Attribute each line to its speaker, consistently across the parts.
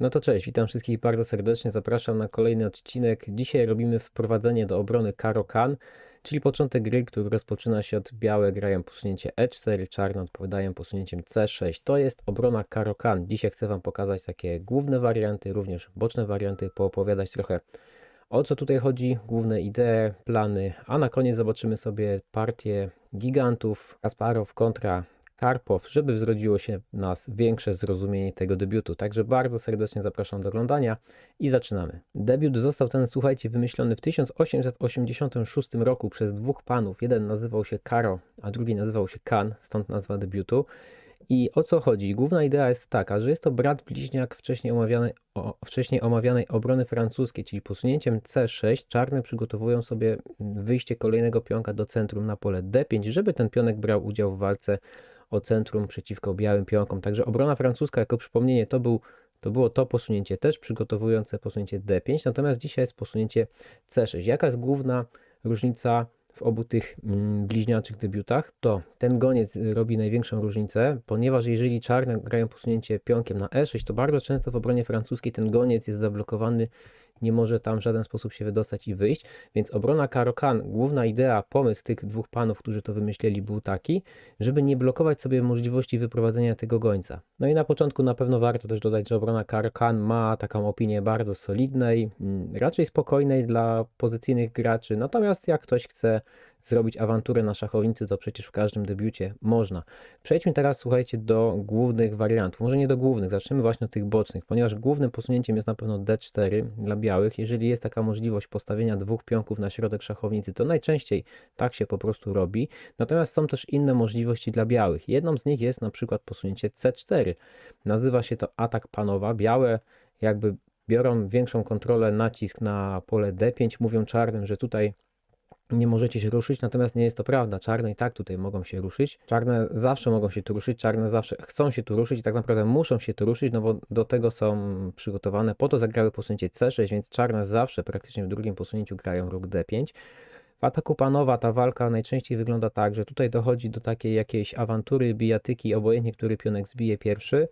Speaker 1: No to cześć, witam wszystkich bardzo serdecznie, zapraszam na kolejny odcinek. Dzisiaj robimy wprowadzenie do obrony Karo Kan, czyli początek gry, który rozpoczyna się od białe grają posunięcie E4, czarne odpowiadają posunięciem C6. To jest obrona Karo Kan. Dzisiaj chcę Wam pokazać takie główne warianty, również boczne warianty, poopowiadać trochę o co tutaj chodzi, główne idee, plany, a na koniec zobaczymy sobie partię gigantów Kasparow kontra Karpow, żeby zrodziło się w nas większe zrozumienie tego debiutu. Także bardzo serdecznie zapraszam do oglądania i zaczynamy. Debiut został ten, słuchajcie, wymyślony w 1886 roku przez dwóch panów. Jeden nazywał się Karo, a drugi nazywał się Kan, stąd nazwa debiutu. I o co chodzi? Główna idea jest taka, że jest to brat bliźniak wcześniej omawianej, o, wcześniej omawianej obrony francuskiej, czyli posunięciem C6 czarne przygotowują sobie wyjście kolejnego pionka do centrum na pole D5, żeby ten pionek brał udział w walce o centrum przeciwko białym pionkom. Także obrona francuska, jako przypomnienie, to, był, to było to posunięcie też przygotowujące posunięcie D5, natomiast dzisiaj jest posunięcie C6. Jaka jest główna różnica w obu tych mm, bliźniaczych debiutach, to ten goniec y, robi największą różnicę, ponieważ jeżeli czarne grają posunięcie pionkiem na E6, to bardzo często w obronie francuskiej ten goniec jest zablokowany, nie może tam w żaden sposób się wydostać i wyjść, więc obrona Karokan, główna idea, pomysł tych dwóch panów, którzy to wymyśleli był taki, żeby nie blokować sobie możliwości wyprowadzenia tego gońca. No i na początku na pewno warto też dodać, że obrona Karokan ma taką opinię bardzo solidnej, mm, raczej spokojnej dla pozycyjnych graczy, natomiast jak ktoś chce zrobić awanturę na szachownicy, to przecież w każdym debiucie można. Przejdźmy teraz, słuchajcie, do głównych wariantów. Może nie do głównych, zaczniemy właśnie od tych bocznych, ponieważ głównym posunięciem jest na pewno D4 dla białych. Jeżeli jest taka możliwość postawienia dwóch pionków na środek szachownicy, to najczęściej tak się po prostu robi. Natomiast są też inne możliwości dla białych. Jedną z nich jest na przykład posunięcie C4. Nazywa się to atak panowa. Białe jakby biorą większą kontrolę, nacisk na pole D5, mówią czarnym, że tutaj nie możecie się ruszyć, natomiast nie jest to prawda. Czarne i tak tutaj mogą się ruszyć. Czarne zawsze mogą się tu ruszyć, czarne zawsze chcą się tu ruszyć i tak naprawdę muszą się tu ruszyć, no bo do tego są przygotowane. Po to zagrały posunięcie C6, więc czarne zawsze praktycznie w drugim posunięciu grają róg D5. W ataku panowa ta walka najczęściej wygląda tak, że tutaj dochodzi do takiej jakiejś awantury, bijatyki, obojętnie który pionek zbije pierwszy.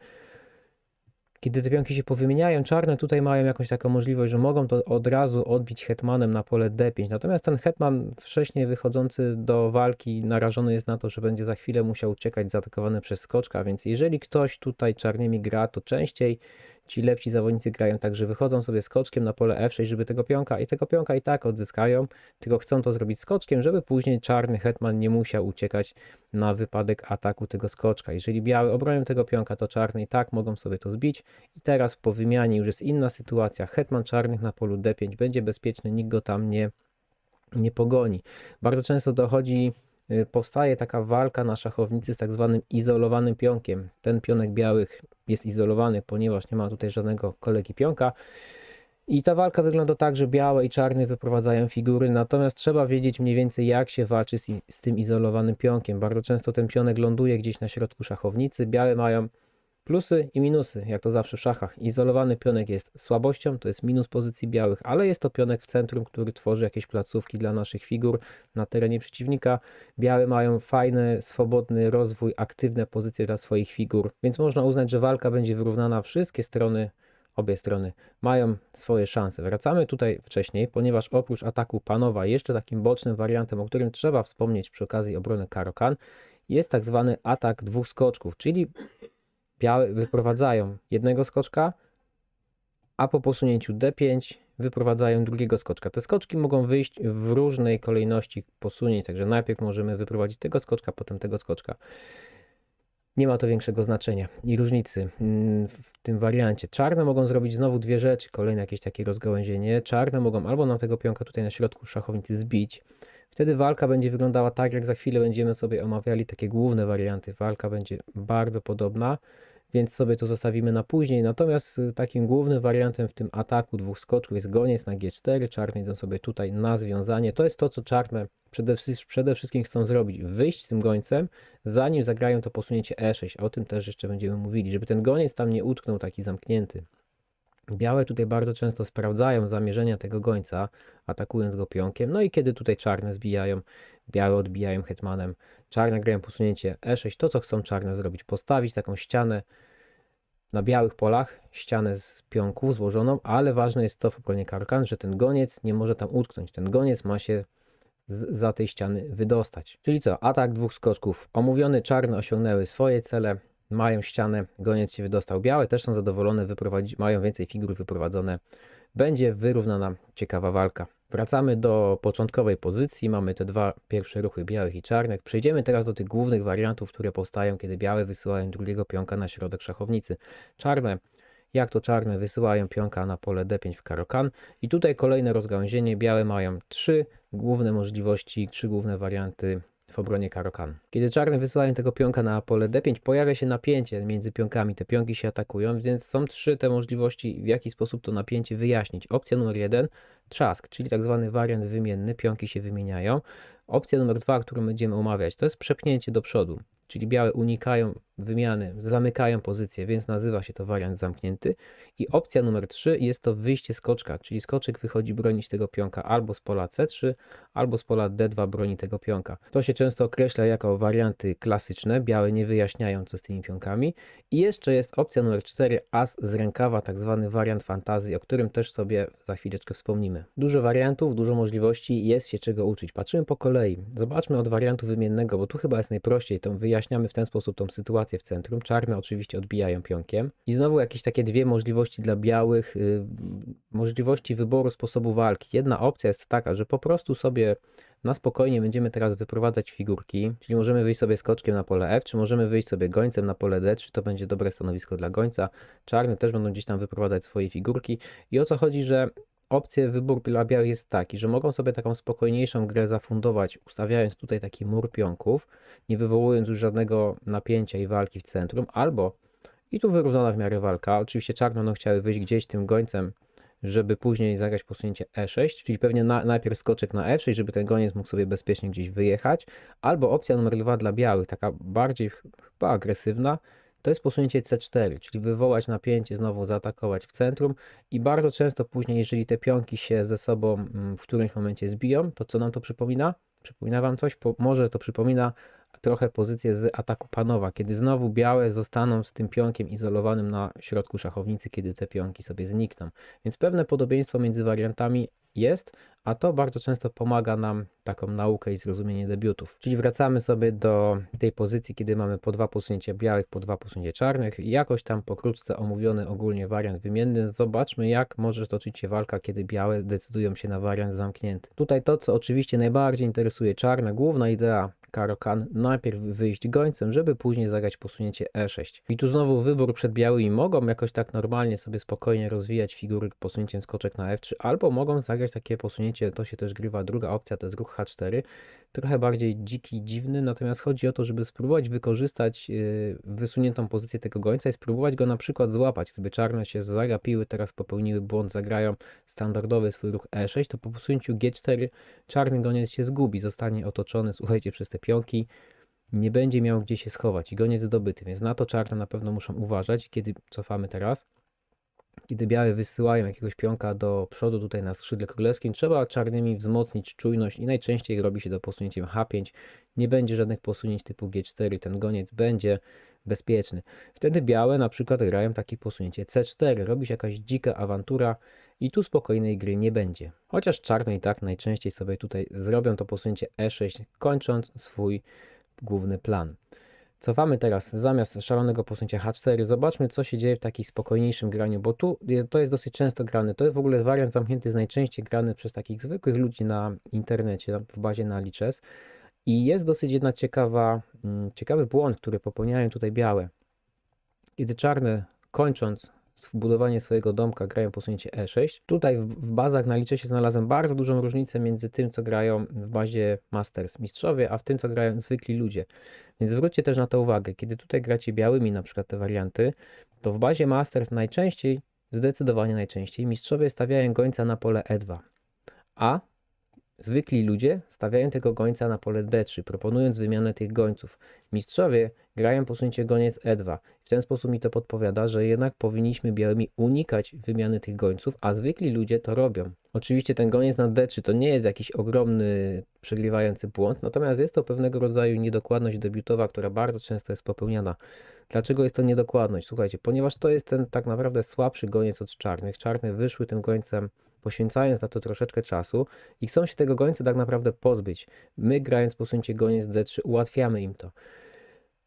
Speaker 1: Kiedy te pionki się powymieniają, czarne tutaj mają jakąś taką możliwość, że mogą to od razu odbić hetmanem na pole D5. Natomiast ten hetman wcześniej wychodzący do walki narażony jest na to, że będzie za chwilę musiał uciekać zaatakowany przez skoczka, więc jeżeli ktoś tutaj czarnymi gra, to częściej ci lepsi zawodnicy grają tak, że wychodzą sobie skoczkiem na pole F6, żeby tego pionka i tego pionka i tak odzyskają, tylko chcą to zrobić skoczkiem, żeby później czarny hetman nie musiał uciekać na wypadek ataku tego skoczka. Jeżeli biały obronią tego pionka, to czarny i tak mogą sobie to zbić i teraz po wymianie już jest inna sytuacja. Hetman czarnych na polu D5 będzie bezpieczny, nikt go tam nie, nie pogoni. Bardzo często dochodzi powstaje taka walka na szachownicy z tak zwanym izolowanym pionkiem. Ten pionek białych jest izolowany, ponieważ nie ma tutaj żadnego kolegi pionka. I ta walka wygląda tak, że białe i czarne wyprowadzają figury, natomiast trzeba wiedzieć mniej więcej jak się walczy z, z tym izolowanym pionkiem. Bardzo często ten pionek ląduje gdzieś na środku szachownicy. Białe mają Plusy i minusy, jak to zawsze w szachach. Izolowany pionek jest słabością, to jest minus pozycji białych, ale jest to pionek w centrum, który tworzy jakieś placówki dla naszych figur na terenie przeciwnika. Białe mają fajny, swobodny rozwój, aktywne pozycje dla swoich figur, więc można uznać, że walka będzie wyrównana. Wszystkie strony, obie strony mają swoje szanse. Wracamy tutaj wcześniej, ponieważ oprócz ataku panowa, jeszcze takim bocznym wariantem, o którym trzeba wspomnieć przy okazji obrony Karokan, jest tak zwany atak dwóch skoczków, czyli białe wyprowadzają jednego skoczka, a po posunięciu D5 wyprowadzają drugiego skoczka. Te skoczki mogą wyjść w różnej kolejności posunięć, także najpierw możemy wyprowadzić tego skoczka, potem tego skoczka. Nie ma to większego znaczenia i różnicy mm, w tym wariancie. Czarne mogą zrobić znowu dwie rzeczy, kolejne jakieś takie rozgałęzienie. Czarne mogą albo nam tego pionka tutaj na środku szachownicy zbić, Wtedy walka będzie wyglądała tak, jak za chwilę będziemy sobie omawiali takie główne warianty. Walka będzie bardzo podobna, więc sobie to zostawimy na później. Natomiast y, takim głównym wariantem w tym ataku dwóch skoczków jest goniec na G4. Czarne idą sobie tutaj na związanie. To jest to, co czarne przede, przede wszystkim chcą zrobić. Wyjść z tym gońcem, zanim zagrają to posunięcie E6. O tym też jeszcze będziemy mówili, żeby ten goniec tam nie utknął taki zamknięty. Białe tutaj bardzo często sprawdzają zamierzenia tego gońca, atakując go pionkiem. No i kiedy tutaj czarne zbijają, białe odbijają hetmanem, czarne grają posunięcie E6. To, co chcą czarne zrobić, postawić taką ścianę na białych polach, ścianę z pionków złożoną, ale ważne jest to w obronie Karokan, że ten goniec nie może tam utknąć. Ten goniec ma się z, za tej ściany wydostać. Czyli co? Atak dwóch skoczków. Omówione czarne osiągnęły swoje cele, mają ścianę, goniec się wydostał. Białe też są zadowolone, mają więcej figur wyprowadzone. Będzie wyrównana, ciekawa walka. Wracamy do początkowej pozycji. Mamy te dwa pierwsze ruchy białych i czarnych. Przejdziemy teraz do tych głównych wariantów, które powstają, kiedy białe wysyłają drugiego pionka na środek szachownicy. Czarne, jak to czarne, wysyłają pionka na pole D5 w karokan. I tutaj kolejne rozgałęzienie. Białe mają trzy główne możliwości, trzy główne warianty w obronie karokan. Kiedy czarne wysyłają tego pionka na pole D5, pojawia się napięcie między pionkami. Te pionki się atakują, więc są trzy te możliwości, w jaki sposób to napięcie wyjaśnić. Opcja numer jeden, trzask, czyli tak zwany wariant wymienny, pionki się wymieniają. Opcja numer dwa, którą będziemy omawiać, to jest przepchnięcie do przodu, czyli białe unikają wymiany, zamykają pozycję, więc nazywa się to wariant zamknięty. I opcja numer 3 jest to wyjście skoczka, czyli skoczek wychodzi bronić tego pionka albo z pola C3, albo z pola D2 broni tego pionka. To się często określa jako warianty klasyczne, białe nie wyjaśniają co z tymi pionkami. I jeszcze jest opcja numer 4, as z rękawa, tak zwany wariant fantazji, o którym też sobie za chwileczkę wspomnimy. Dużo wariantów, dużo możliwości, jest się czego uczyć. Patrzymy po kolei. Zobaczmy od wariantu wymiennego, bo tu chyba jest najprościej, to wyjaśniamy w ten sposób tą sytuację w centrum. Czarne oczywiście odbijają pionkiem. I znowu jakieś takie dwie możliwości dla białych, yy, możliwości wyboru sposobu walki. Jedna opcja jest taka, że po prostu sobie na spokojnie będziemy teraz wyprowadzać figurki, czyli możemy wyjść sobie skoczkiem na pole F, czy możemy wyjść sobie gońcem na pole D, czy to będzie dobre stanowisko dla gońca. Czarne też będą gdzieś tam wyprowadzać swoje figurki. I o co chodzi, że opcję wybór dla białych jest taki, że mogą sobie taką spokojniejszą grę zafundować, ustawiając tutaj taki mur pionków, nie wywołując już żadnego napięcia i walki w centrum, albo i tu wyrównana w miarę walka. Oczywiście czarno no, chciały wyjść gdzieś tym gońcem, żeby później zagrać posunięcie E6, czyli pewnie na, najpierw skoczek na F6, żeby ten goniec mógł sobie bezpiecznie gdzieś wyjechać, albo opcja numer dwa dla białych, taka bardziej chyba agresywna, to jest posunięcie C4, czyli wywołać napięcie, znowu zaatakować w centrum i bardzo często później, jeżeli te pionki się ze sobą mm, w którymś momencie zbiją, to co nam to przypomina? Przypomina Wam coś? Po, może to przypomina trochę pozycję z ataku panowa, kiedy znowu białe zostaną z tym pionkiem izolowanym na środku szachownicy, kiedy te pionki sobie znikną. Więc pewne podobieństwo między wariantami jest, a to bardzo często pomaga nam taką naukę i zrozumienie debiutów. Czyli wracamy sobie do tej pozycji, kiedy mamy po dwa posunięcia białych, po dwa posunięcia czarnych i jakoś tam pokrótce omówiony ogólnie wariant wymienny. Zobaczmy, jak może toczyć się walka, kiedy białe decydują się na wariant zamknięty. Tutaj to, co oczywiście najbardziej interesuje czarne, główna idea Karokan najpierw wyjść gońcem, żeby później zagrać posunięcie E6. I tu znowu wybór przed białymi mogą jakoś tak normalnie sobie spokojnie rozwijać figury posunięciem skoczek na F3, albo mogą zagrać takie posunięcie, to się też grywa druga opcja, to jest ruch H4, trochę bardziej dziki, dziwny, natomiast chodzi o to, żeby spróbować wykorzystać yy, wysuniętą pozycję tego gońca i spróbować go na przykład złapać. Gdyby czarne się zagapiły, teraz popełniły błąd, zagrają standardowy swój ruch E6, to po posunięciu G4 czarny goniec się zgubi, zostanie otoczony, słuchajcie, przez te pionki, nie będzie miał gdzie się schować i goniec zdobyty, więc na to czarne na pewno muszą uważać, kiedy cofamy teraz. Kiedy białe wysyłają jakiegoś pionka do przodu tutaj na skrzydle królewskim, trzeba czarnymi wzmocnić czujność i najczęściej robi się to posunięciem H5. Nie będzie żadnych posunięć typu G4, ten goniec będzie bezpieczny. Wtedy białe na przykład grają takie posunięcie C4, robi się jakaś dzika awantura i tu spokojnej gry nie będzie. Chociaż czarne i tak najczęściej sobie tutaj zrobią to posunięcie E6, kończąc swój główny plan. Cofamy teraz zamiast szalonego posunięcia H4. Zobaczmy, co się dzieje w takim spokojniejszym graniu, bo tu jest, to jest dosyć często grane. To jest w ogóle wariant zamknięty, jest najczęściej grany przez takich zwykłych ludzi na internecie, w bazie na Lichess. I jest dosyć jedna ciekawa, mm, ciekawy błąd, który popełniają tutaj białe. Kiedy czarne, kończąc budowanie swojego domka, grają posunięcie E6. Tutaj w, w bazach na Lichessie znalazłem bardzo dużą różnicę między tym, co grają w bazie Masters mistrzowie, a w tym, co grają zwykli ludzie. Więc zwróćcie też na to uwagę. Kiedy tutaj gracie białymi, na przykład te warianty, to w bazie Masters najczęściej, zdecydowanie najczęściej, mistrzowie stawiają gońca na pole E2. A zwykli ludzie stawiają tego gońca na pole D3, proponując wymianę tych gońców. Mistrzowie grają posunięcie goniec E2. W ten sposób mi to podpowiada, że jednak powinniśmy białymi unikać wymiany tych gońców, a zwykli ludzie to robią. Oczywiście ten goniec na D3 to nie jest jakiś ogromny, przegrywający błąd, natomiast jest to pewnego rodzaju niedokładność debiutowa, która bardzo często jest popełniana. Dlaczego jest to niedokładność? Słuchajcie, ponieważ to jest ten tak naprawdę słabszy goniec od czarnych. Czarne wyszły tym gońcem poświęcając na to troszeczkę czasu i chcą się tego gońca tak naprawdę pozbyć. My grając posunięcie goniec D3 ułatwiamy im to.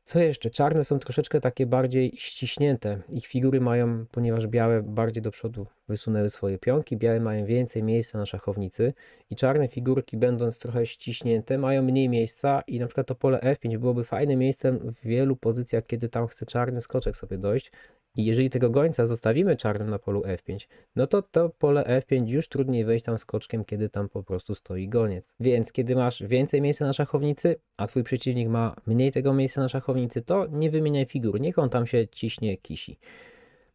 Speaker 1: Co jeszcze? Czarne są troszeczkę takie bardziej ściśnięte. Ich figury mają, ponieważ białe bardziej do przodu wysunęły swoje pionki, białe mają więcej miejsca na szachownicy i czarne figurki będąc trochę ściśnięte mają mniej miejsca i na przykład to pole F5 byłoby fajnym miejscem w wielu pozycjach, kiedy tam chce czarny skoczek sobie dojść, i jeżeli tego gońca zostawimy czarnym na polu F5, no to to pole F5 już trudniej wejść tam skoczkiem, kiedy tam po prostu stoi goniec. Więc kiedy masz więcej miejsca na szachownicy, a twój przeciwnik ma mniej tego miejsca na szachownicy, to nie wymieniaj figur, niech on tam się ciśnie, kisi.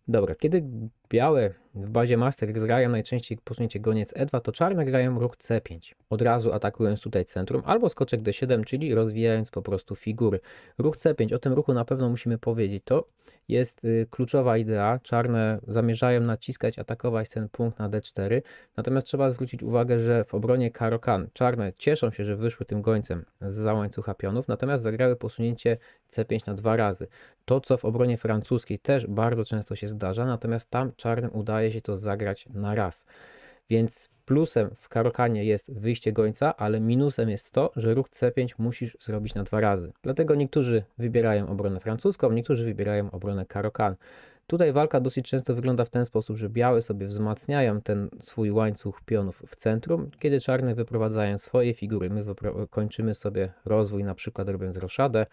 Speaker 1: Dobra, kiedy białe w bazie master grają najczęściej posunięcie goniec E2, to czarne grają ruch C5. Od razu atakując tutaj centrum, albo skoczek D7, czyli rozwijając po prostu figury. Ruch C5, o tym ruchu na pewno musimy powiedzieć. To jest y, kluczowa idea. Czarne zamierzają naciskać, atakować ten punkt na D4. Natomiast trzeba zwrócić uwagę, że w obronie Karokan czarne cieszą się, że wyszły tym gońcem z za łańcucha pionów, natomiast zagrały posunięcie C5 na dwa razy. To, co w obronie francuskiej też bardzo często się zdarza, natomiast tam czarnym udaje się to zagrać na raz. Więc plusem w karokanie jest wyjście gońca, ale minusem jest to, że ruch C5 musisz zrobić na dwa razy. Dlatego niektórzy wybierają obronę francuską, niektórzy wybierają obronę karokan. Tutaj walka dosyć często wygląda w ten sposób, że białe sobie wzmacniają ten swój łańcuch pionów w centrum, kiedy czarne wyprowadzają swoje figury. My kończymy sobie rozwój na przykład robiąc roszadę.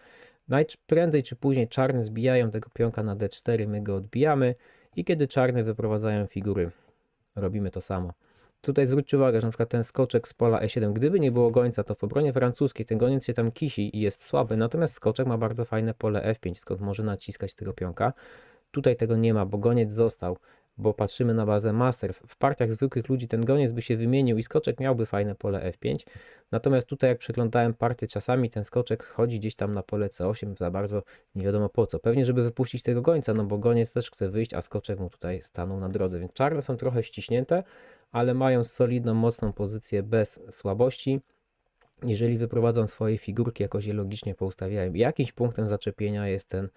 Speaker 1: Prędzej czy później czarne zbijają tego pionka na D4, my go odbijamy i kiedy czarne wyprowadzają figury, robimy to samo. Tutaj zwróćcie uwagę, że na przykład ten skoczek z pola E7, gdyby nie było gońca, to w obronie francuskiej ten goniec się tam kisi i jest słaby, natomiast skoczek ma bardzo fajne pole F5, skąd może naciskać tego pionka. Tutaj tego nie ma, bo goniec został bo patrzymy na bazę Masters. W partiach zwykłych ludzi ten goniec by się wymienił i skoczek miałby fajne pole F5. Natomiast tutaj jak przeglądałem partię, czasami ten skoczek chodzi gdzieś tam na pole C8 za bardzo nie wiadomo po co. Pewnie, żeby wypuścić tego gońca, no bo goniec też chce wyjść, a skoczek mu tutaj stanął na drodze. Więc czarne są trochę ściśnięte, ale mają solidną, mocną pozycję bez słabości. Jeżeli wyprowadzą swoje figurki, jakoś je logicznie poustawiają, jakimś punktem zaczepienia jest ten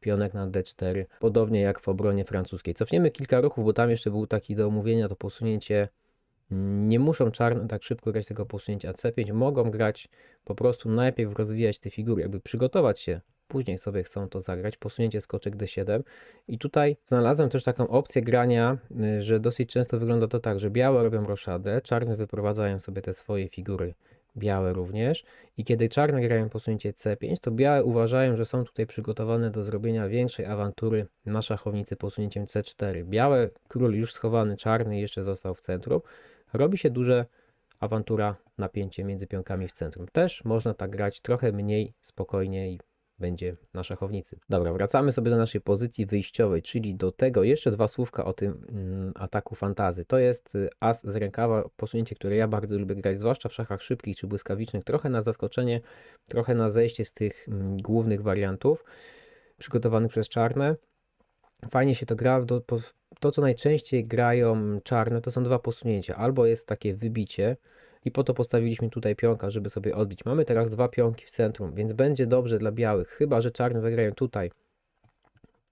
Speaker 1: pionek na d4, podobnie jak w obronie francuskiej. Cofniemy kilka ruchów, bo tam jeszcze był taki do omówienia to posunięcie. Nie muszą czarno tak szybko grać tego posunięcia c5, mogą grać po prostu najpierw rozwijać te figury, jakby przygotować się później sobie chcą to zagrać, posunięcie skoczek d7 i tutaj znalazłem też taką opcję grania, y, że dosyć często wygląda to tak, że białe robią roszadę, czarne wyprowadzają sobie te swoje figury białe również. I kiedy czarne grają posunięcie C5, to białe uważają, że są tutaj przygotowane do zrobienia większej awantury na szachownicy posunięciem C4. Białe, król już schowany, czarny jeszcze został w centrum. Robi się duże awantura, napięcie między pionkami w centrum. Też można tak grać trochę mniej spokojnie i będzie na szachownicy. Dobra, wracamy sobie do naszej pozycji wyjściowej, czyli do tego jeszcze dwa słówka o tym mm, ataku fantazy. To jest y, as z rękawa, posunięcie, które ja bardzo lubię grać, zwłaszcza w szachach szybkich czy błyskawicznych, trochę na zaskoczenie, trochę na zejście z tych mm, głównych wariantów przygotowanych przez czarne. Fajnie się to gra. Do, to, co najczęściej grają czarne, to są dwa posunięcia. Albo jest takie wybicie, i po to postawiliśmy tutaj pionka, żeby sobie odbić. Mamy teraz dwa pionki w centrum, więc będzie dobrze dla białych, chyba że czarne zagrają tutaj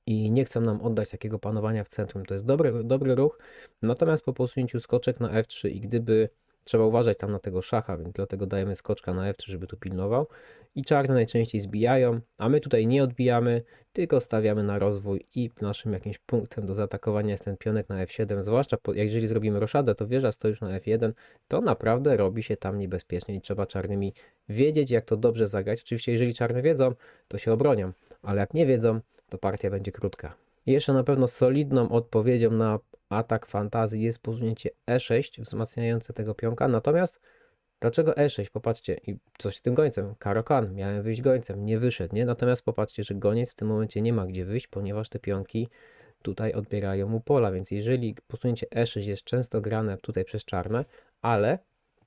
Speaker 1: i nie chcą nam oddać takiego panowania w centrum. To jest dobry, dobry ruch, natomiast po posunięciu skoczek na F3 i gdyby Trzeba uważać tam na tego szacha, więc dlatego dajemy skoczka na F3, żeby tu pilnował. I czarne najczęściej zbijają, a my tutaj nie odbijamy, tylko stawiamy na rozwój i naszym jakimś punktem do zaatakowania jest ten pionek na F7, zwłaszcza po, jeżeli zrobimy roszadę, to wieża stoi już na F1, to naprawdę robi się tam niebezpiecznie i trzeba czarnymi wiedzieć, jak to dobrze zagrać. Oczywiście, jeżeli czarne wiedzą, to się obronią, ale jak nie wiedzą, to partia będzie krótka. Jeszcze na pewno solidną odpowiedzią na atak fantazji jest posunięcie E6 wzmacniające tego pionka. Natomiast dlaczego E6? Popatrzcie, i coś z tym gońcem. Karokan, miałem wyjść gońcem, nie wyszedł, nie? Natomiast popatrzcie, że goniec w tym momencie nie ma gdzie wyjść, ponieważ te pionki tutaj odbierają mu pola, więc jeżeli posunięcie E6 jest często grane tutaj przez czarne, ale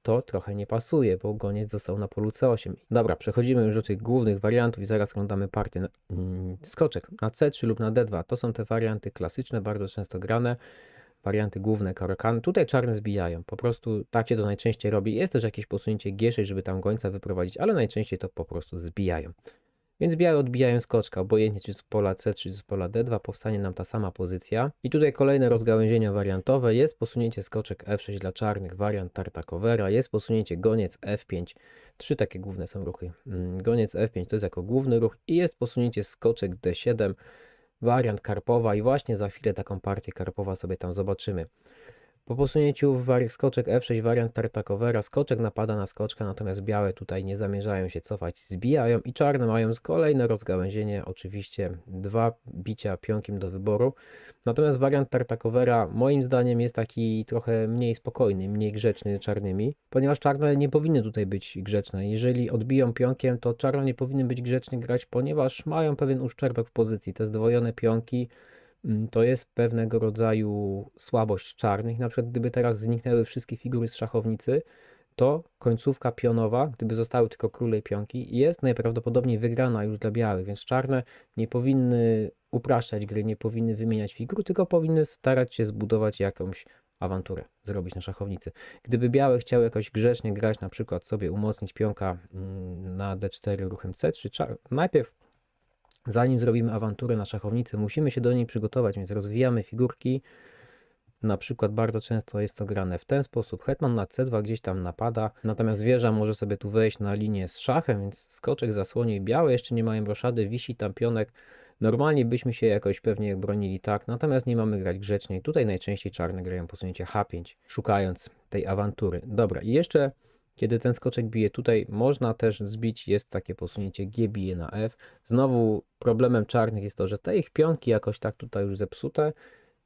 Speaker 1: to trochę nie pasuje, bo goniec został na polu C8. Dobra, przechodzimy już do tych głównych wariantów i zaraz oglądamy partię. Mm, skoczek na C3 lub na D2. To są te warianty klasyczne, bardzo często grane. Warianty główne Karokan. Tutaj czarne zbijają. Po prostu tak się to najczęściej robi. Jest też jakieś posunięcie G6, żeby tam gońca wyprowadzić, ale najczęściej to po prostu zbijają. Więc białe odbijają skoczka, obojętnie czy z pola C, czy z pola D2, powstanie nam ta sama pozycja. I tutaj kolejne rozgałęzienia wariantowe. Jest posunięcie skoczek F6 dla czarnych, wariant Tartakowera. Jest posunięcie goniec F5. Trzy takie główne są ruchy. Mm, Goniec F5 to jest jako główny ruch i jest posunięcie skoczek D7, wariant Karpowa i właśnie za chwilę taką partię Karpowa sobie tam zobaczymy. Po posunięciu wari- skoczek F6 wariant Tartakowera, skoczek napada na skoczka, natomiast białe tutaj nie zamierzają się cofać, zbijają i czarne mają kolejne rozgałęzienie, oczywiście dwa bicia pionkiem do wyboru. Natomiast wariant Tartakowera moim zdaniem jest taki trochę mniej spokojny, mniej grzeczny czarnymi, ponieważ czarne nie powinny tutaj być grzeczne. Jeżeli odbiją pionkiem, to czarne nie powinny być grzecznie grać, ponieważ mają pewien uszczerbek w pozycji. Te zdwojone pionki to jest pewnego rodzaju słabość czarnych. Na przykład, gdyby teraz zniknęły wszystkie figury z szachownicy, to końcówka pionowa, gdyby zostały tylko króle i pionki, jest najprawdopodobniej wygrana już dla białych, więc czarne nie powinny upraszczać gry, nie powinny wymieniać figur, tylko powinny starać się zbudować jakąś awanturę, zrobić na szachownicy. Gdyby białe chciały jakoś grzecznie grać, na przykład sobie umocnić pionka mm, na d4 ruchem c3, czar- najpierw zanim zrobimy awanturę na szachownicy, musimy się do niej przygotować, więc rozwijamy figurki. Na przykład bardzo często jest to grane w ten sposób. Hetman na c2 gdzieś tam napada, natomiast wieża może sobie tu wejść na linię z szachem, więc skoczek zasłoni białe, jeszcze nie mają roszady, wisi tam pionek. Normalnie byśmy się jakoś pewnie bronili tak, natomiast nie mamy grać grzecznie. Tutaj najczęściej czarne grają posunięcie h5, szukając tej awantury. Dobra, i jeszcze kiedy ten skoczek bije tutaj, można też zbić, jest takie posunięcie G bije na F. Znowu problemem czarnych jest to, że te ich pionki jakoś tak tutaj już zepsute,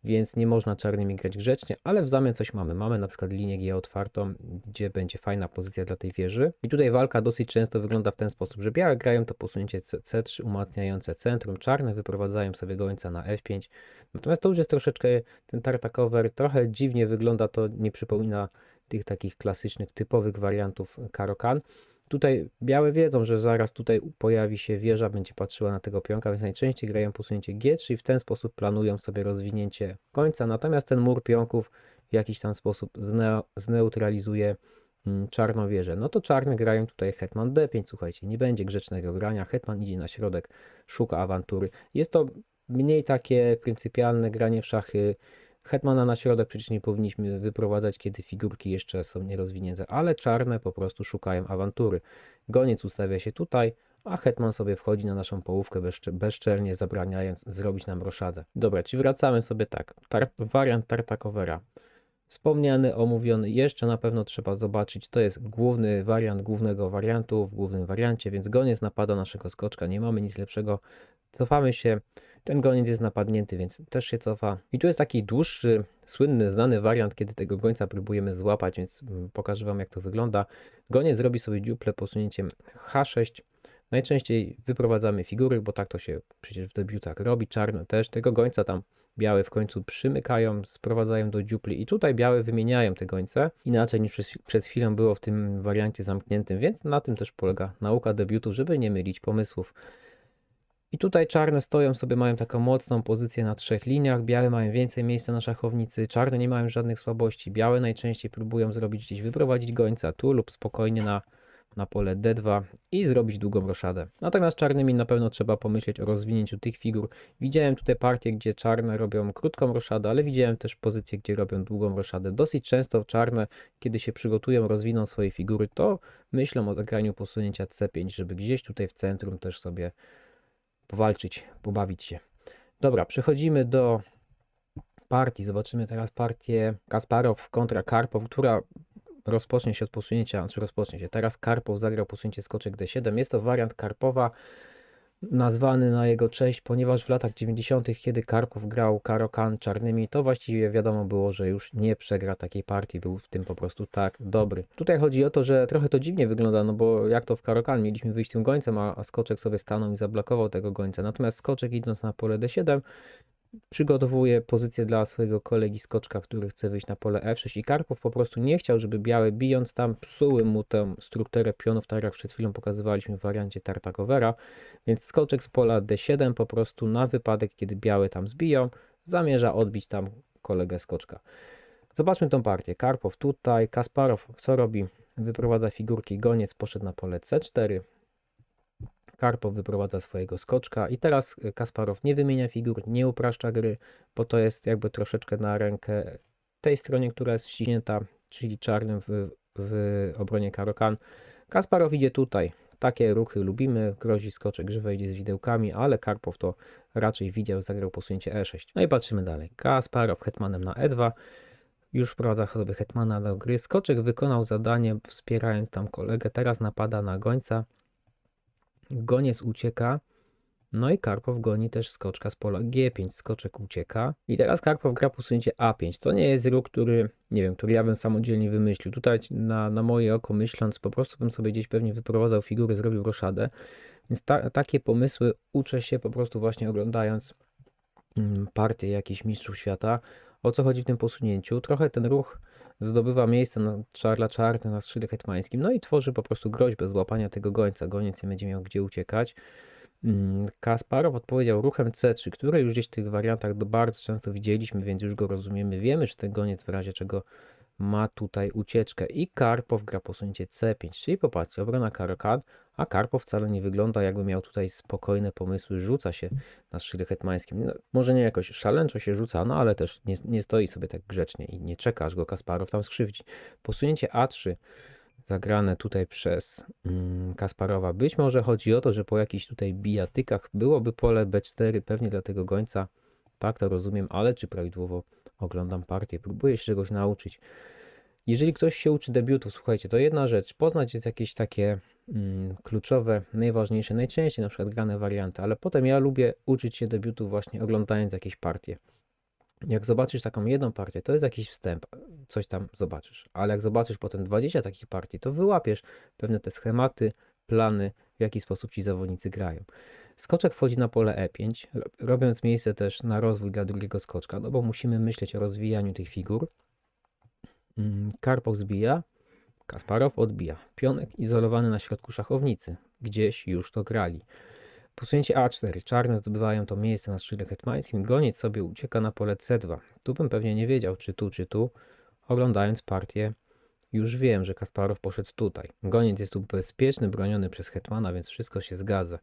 Speaker 1: więc nie można czarnymi grać grzecznie, ale w zamian coś mamy. Mamy na przykład linię G otwartą, gdzie będzie fajna pozycja dla tej wieży. I tutaj walka dosyć często wygląda w ten sposób, że białe grają to posunięcie C- C3 umacniające centrum, czarne wyprowadzają sobie gońca na F5. Natomiast to już jest troszeczkę ten tartakover, trochę dziwnie wygląda, to nie przypomina tych takich klasycznych, typowych wariantów Karokan. Tutaj białe wiedzą, że zaraz tutaj pojawi się wieża, będzie patrzyła na tego pionka, więc najczęściej grają posunięcie G3 i w ten sposób planują sobie rozwinięcie końca. Natomiast ten mur pionków w jakiś tam sposób zne zneutralizuje mm, czarną wieżę. No to czarne grają tutaj hetman D5, słuchajcie, nie będzie grzecznego grania, hetman idzie na środek, szuka awantury. Jest to mniej takie pryncypialne granie w szachy, Hetmana na środek przecież nie powinniśmy wyprowadzać, kiedy figurki jeszcze są nierozwinięte, ale czarne po prostu szukają awantury. Goniec ustawia się tutaj, a hetman sobie wchodzi na naszą połówkę bezczel bezczelnie, zabraniając zrobić nam roszadę. Dobra, ci wracamy sobie tak. Tar wariant Tartakowera. Wspomniany, omówiony, jeszcze na pewno trzeba zobaczyć, to jest główny wariant głównego wariantu w głównym wariancie, więc goniec napada naszego skoczka, nie mamy nic lepszego, cofamy się, ten goniec jest napadnięty, więc też się cofa. I tu jest taki dłuższy, słynny, znany wariant, kiedy tego gońca próbujemy złapać, więc mm, pokażę Wam jak to wygląda. Goniec robi sobie dziuplę posunięciem H6, Najczęściej wyprowadzamy figury, bo tak to się przecież w debiutach robi. Czarne też. Tego gońca tam białe w końcu przymykają, sprowadzają do dziupli i tutaj białe wymieniają te gońce. Inaczej niż przez, przez chwilę było w tym wariancie zamkniętym, więc na tym też polega nauka debiutów, żeby nie mylić pomysłów. I tutaj czarne stoją sobie, mają taką mocną pozycję na trzech liniach, białe mają więcej miejsca na szachownicy, czarne nie mają żadnych słabości, białe najczęściej próbują zrobić gdzieś, wyprowadzić gońca tu lub spokojnie na na pole D2 i zrobić długą roszadę. Natomiast czarnymi na pewno trzeba pomyśleć o rozwinięciu tych figur. Widziałem tutaj partie, gdzie czarne robią krótką roszadę, ale widziałem też pozycje, gdzie robią długą roszadę. Dosyć często czarne, kiedy się przygotują, rozwiną swoje figury, to myślą o zagraniu posunięcia C5, żeby gdzieś tutaj w centrum też sobie powalczyć, pobawić się. Dobra, przechodzimy do partii. Zobaczymy teraz partię Kasparow kontra Karpow, która rozpocznie się od posunięcia, znaczy rozpocznie się. Teraz Karpow zagrał posunięcie skoczek D7. Jest to wariant Karpowa nazwany na jego cześć, ponieważ w latach 90., kiedy Karpow grał Karokan czarnymi, to właściwie wiadomo było, że już nie przegra takiej partii, był w tym po prostu tak dobry. Tutaj chodzi o to, że trochę to dziwnie wygląda, no bo jak to w Karokan mieliśmy wyjść tym gońcem, a, a skoczek sobie stanął i zablokował tego gońca. Natomiast skoczek idąc na pole D7 przygotowuje pozycję dla swojego kolegi skoczka, który chce wyjść na pole F6 i Karpow po prostu nie chciał, żeby białe bijąc tam psuły mu tę strukturę pionów, tak jak przed chwilą pokazywaliśmy w wariancie Tartakowera, więc skoczek z pola D7 po prostu na wypadek, kiedy białe tam zbiją, zamierza odbić tam kolegę skoczka. Zobaczmy tą partię. Karpow tutaj, Kasparow co robi? Wyprowadza figurki, goniec poszedł na pole C4, Karpow wyprowadza swojego skoczka i teraz y, Kasparow nie wymienia figur, nie upraszcza gry, bo to jest jakby troszeczkę na rękę tej stronie, która jest ściśnięta, czyli czarnym w, w obronie Karokan. Kasparow idzie tutaj. Takie ruchy lubimy, grozi skoczek, że wejdzie z widełkami, ale Karpow to raczej widział, zagrał posunięcie E6. No i patrzymy dalej. Kasparow hetmanem na E2. Już wprowadza sobie hetmana do gry. Skoczek wykonał zadanie, wspierając tam kolegę. Teraz napada na gońca. Goniec ucieka. No i Karpow goni też skoczka z pola G5. Skoczek ucieka. I teraz Karpow gra posunięcie A5. To nie jest ruch, który, nie wiem, który ja bym samodzielnie wymyślił. Tutaj na, na moje oko myśląc, po prostu bym sobie gdzieś pewnie wyprowadzał figury, zrobił roszadę. Więc ta, takie pomysły uczę się po prostu właśnie oglądając mm, partię jakichś mistrzów świata. O co chodzi w tym posunięciu? Trochę ten ruch zdobywa miejsce na czarla czarny na skrzydle hetmańskim, no i tworzy po prostu groźbę złapania tego gońca. Goniec nie będzie miał gdzie uciekać. Mm, Kasparow odpowiedział ruchem C3, który już gdzieś w tych wariantach bardzo często widzieliśmy, więc już go rozumiemy. Wiemy, że ten goniec w razie czego ma tutaj ucieczkę i Karpow gra posunięcie C5, czyli popatrzcie, obrona Karokan, a Karpow wcale nie wygląda jakby miał tutaj spokojne pomysły, rzuca się na skrzydle hetmańskim. No, może nie jakoś szaleńczo się rzuca, no ale też nie, nie stoi sobie tak grzecznie i nie czeka, aż go Kasparow tam skrzywdzi. Posunięcie A3 zagrane tutaj przez mm, Kasparowa. Być może chodzi o to, że po jakichś tutaj bijatykach byłoby pole B4 pewnie dla tego gońca. Tak to rozumiem, ale czy prawidłowo oglądam partię? Próbuję się czegoś nauczyć. Jeżeli ktoś się uczy debiutów, słuchajcie, to jedna rzecz. Poznać jest jakieś takie mm, kluczowe, najważniejsze, najczęściej na przykład grane warianty, ale potem ja lubię uczyć się debiutów właśnie oglądając jakieś partie. Jak zobaczysz taką jedną partię, to jest jakiś wstęp, coś tam zobaczysz. Ale jak zobaczysz potem 20 takich partii, to wyłapiesz pewne te schematy, plany, w jaki sposób ci zawodnicy grają. Skoczek wchodzi na pole E5, robiąc miejsce też na rozwój dla drugiego skoczka, no bo musimy myśleć o rozwijaniu tych figur. Mm, Karpow zbija, Kasparow odbija. Pionek izolowany na środku szachownicy. Gdzieś już to grali. Posunięcie A4. Czarne zdobywają to miejsce na skrzydle hetmańskim. Goniec sobie ucieka na pole C2. Tu bym pewnie nie wiedział, czy tu, czy tu. Oglądając partię, już wiem, że Kasparow poszedł tutaj. Goniec jest tu bezpieczny, broniony przez hetmana, więc wszystko się zgadza.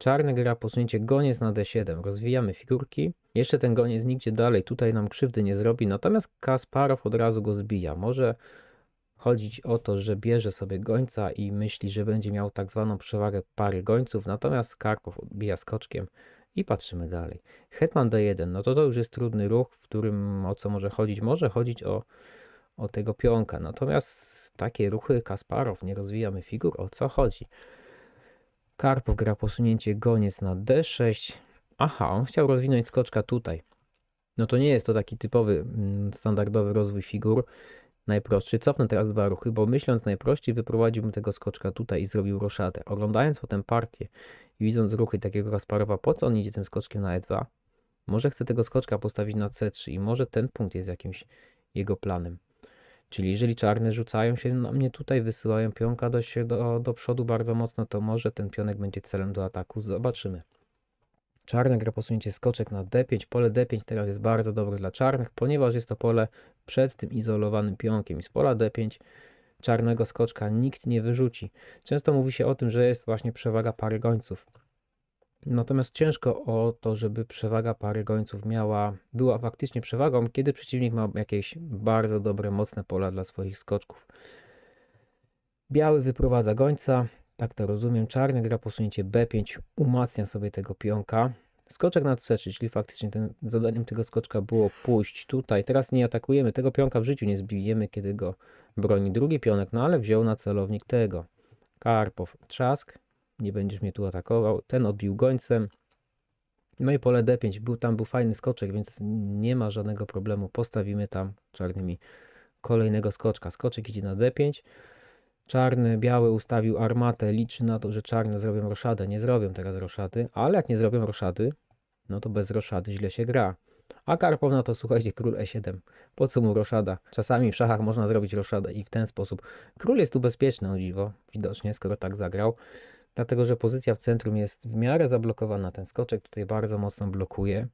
Speaker 1: Czarny gra posunięcie goniec na D7. Rozwijamy figurki. Jeszcze ten goniec nigdzie dalej tutaj nam krzywdy nie zrobi, natomiast Kasparow od razu go zbija. Może chodzić o to, że bierze sobie gońca i myśli, że będzie miał tak zwaną przewagę pary gońców, natomiast Karpow odbija skoczkiem i patrzymy dalej. Hetman D1, no to to już jest trudny ruch, w którym o co może chodzić? Może chodzić o, o tego pionka, natomiast takie ruchy Kasparow, nie rozwijamy figur, o co chodzi? Karpow gra posunięcie goniec na D6. Aha, on chciał rozwinąć skoczka tutaj. No to nie jest to taki typowy, mm, standardowy rozwój figur najprostszy. Cofnę teraz dwa ruchy, bo myśląc najprościej wyprowadziłbym tego skoczka tutaj i zrobił roszadę. Oglądając potem partię i widząc ruchy takiego Kasparowa, po co on idzie tym skoczkiem na E2? Może chce tego skoczka postawić na C3 i może ten punkt jest jakimś jego planem. Czyli jeżeli czarne rzucają się na mnie tutaj, wysyłają pionka do, do, do przodu bardzo mocno, to może ten pionek będzie celem do ataku. Zobaczymy. Czarne gra posunięcie skoczek na D5. Pole D5 teraz jest bardzo dobre dla czarnych, ponieważ jest to pole przed tym izolowanym pionkiem. I z pola D5 czarnego skoczka nikt nie wyrzuci. Często mówi się o tym, że jest właśnie przewaga pary gońców. Natomiast ciężko o to, żeby przewaga pary gońców miała, była faktycznie przewagą, kiedy przeciwnik ma jakieś bardzo dobre, mocne pola dla swoich skoczków. Biały wyprowadza gońca, tak to rozumiem. Czarny gra posunięcie B5, umacnia sobie tego pionka. Skoczek na C3, czyli faktycznie ten, zadaniem tego skoczka było pójść tutaj. Teraz nie atakujemy, tego pionka w życiu nie zbijemy, kiedy go broni drugi pionek, no ale wziął na celownik tego. Karpow, trzask, nie będziesz mnie tu atakował. Ten odbił gońcem. No i pole D5, był, tam był fajny skoczek, więc nie ma żadnego problemu. Postawimy tam czarnymi kolejnego skoczka. Skoczek idzie na D5. Czarny, biały ustawił armatę, liczy na to, że czarne zrobią roszadę. Nie zrobią teraz roszady, ale jak nie zrobią roszady, no to bez roszady źle się gra. A Karpow na to, słuchajcie, król E7. Po co mu roszada? Czasami w szachach można zrobić roszadę i w ten sposób. Król jest tu bezpieczny, o dziwo, widocznie, skoro tak zagrał. Dlatego, że pozycja w centrum jest w miarę zablokowana. Ten skoczek tutaj bardzo mocno blokuje.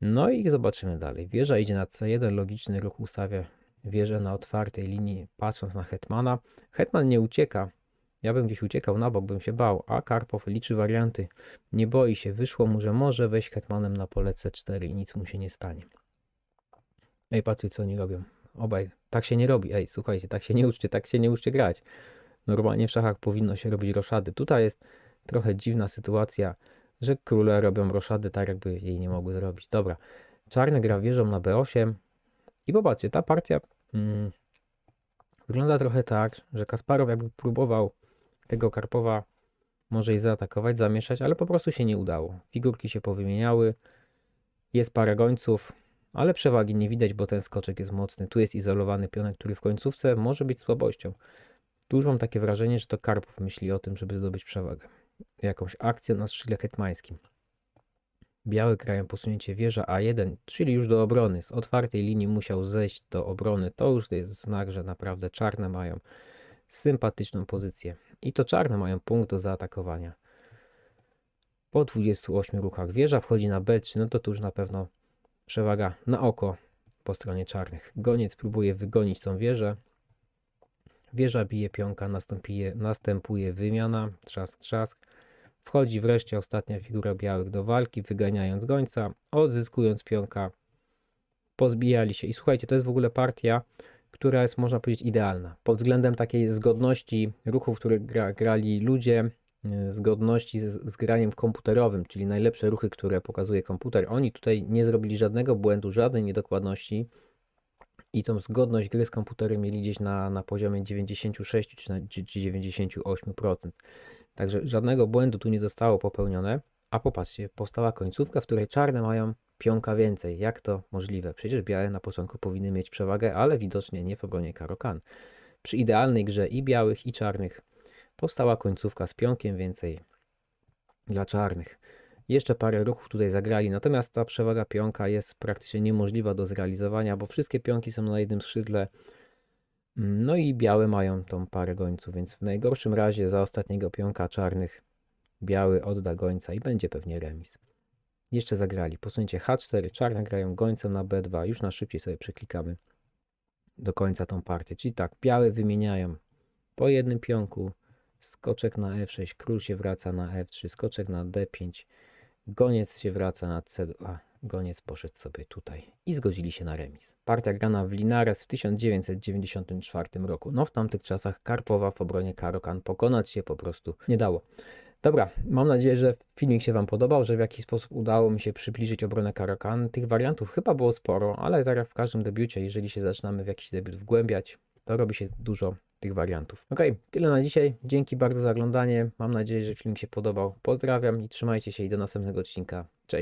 Speaker 1: No i zobaczymy dalej. Wieża idzie na C1, logiczny ruch ustawia wieżę na otwartej linii, patrząc na hetmana. Hetman nie ucieka, Ja bym gdzieś uciekał na bok, bym się bał, a Karpow liczy warianty. Nie boi się, wyszło mu, że może wejść hetmanem na pole C4 i nic mu się nie stanie. Ej, patrzcie co oni robią. Obaj, tak się nie robi. Ej, słuchajcie, tak się nie uczcie, tak się nie uczcie grać. Normalnie w szachach powinno się robić roszady. Tutaj jest trochę dziwna sytuacja, że króle robią roszady tak, jakby jej nie mogły zrobić. Dobra, czarny gra wieżą na B8 i popatrzcie, ta partia mm, wygląda trochę tak, że Kasparow jakby próbował tego Karpowa może i zaatakować, zamieszać, ale po prostu się nie udało. Figurki się powymieniały, jest parę gońców, ale przewagi nie widać, bo ten skoczek jest mocny. Tu jest izolowany pionek, który w końcówce może być słabością. Tu już mam takie wrażenie, że to Karpow myśli o tym, żeby zdobyć przewagę. Jakąś akcję na skrzydle hetmańskim. Białe grają posunięcie wieża A1, czyli już do obrony. Z otwartej linii musiał zejść do obrony. To już jest znak, że naprawdę czarne mają sympatyczną pozycję. I to czarne mają punkt do zaatakowania. Po 28 ruchach wieża wchodzi na B3, no to tu już na pewno przewaga na oko po stronie czarnych. Goniec próbuje wygonić tą wieżę. Wieża bije pionka, następuje, następuje wymiana, trzask, trzask. Wchodzi wreszcie ostatnia figura białych do walki, wyganiając gońca, odzyskując pionka. Pozbijali się. I słuchajcie, to jest w ogóle partia, która jest, można powiedzieć, idealna. Pod względem takiej zgodności ruchów, które gra, grali ludzie, y, zgodności z, z graniem komputerowym, czyli najlepsze ruchy, które pokazuje komputer. Oni tutaj nie zrobili żadnego błędu, żadnej niedokładności i tą zgodność gry z komputerem mieli gdzieś na, na poziomie 96 czy, na, czy, czy 98%. Także żadnego błędu tu nie zostało popełnione. A popatrzcie, powstała końcówka, w której czarne mają pionka więcej. Jak to możliwe? Przecież białe na początku powinny mieć przewagę, ale widocznie nie w obronie Karokan. Przy idealnej grze i białych, i czarnych powstała końcówka z pionkiem więcej dla czarnych. Jeszcze parę ruchów tutaj zagrali, natomiast ta przewaga pionka jest praktycznie niemożliwa do zrealizowania, bo wszystkie pionki są na jednym skrzydle. No i białe mają tą parę gońców, więc w najgorszym razie za ostatniego pionka czarnych biały odda gońca i będzie pewnie remis. Jeszcze zagrali. Posunięcie H4, czarne grają gońcem na B2. Już na szybciej sobie przeklikamy do końca tą partię. Czyli tak, białe wymieniają po jednym pionku. Skoczek na F6, król się wraca na F3, skoczek na D5, goniec się wraca na C2. Goniec poszedł sobie tutaj i zgodzili się na remis. Partia grana w Linares w 1994 roku. No w tamtych czasach Karpowa w obronie Karokan pokonać się po prostu nie dało. Dobra, mam nadzieję, że filmik się Wam podobał, że w jakiś sposób udało mi się przybliżyć obronę Karokan. Tych wariantów chyba było sporo, ale tak jak w każdym debiucie, jeżeli się zaczynamy w jakiś debiut wgłębiać, to robi się dużo tych wariantów. Ok, tyle na dzisiaj. Dzięki bardzo za oglądanie. Mam nadzieję, że film się podobał. Pozdrawiam i trzymajcie się i do następnego odcinka. Cześć.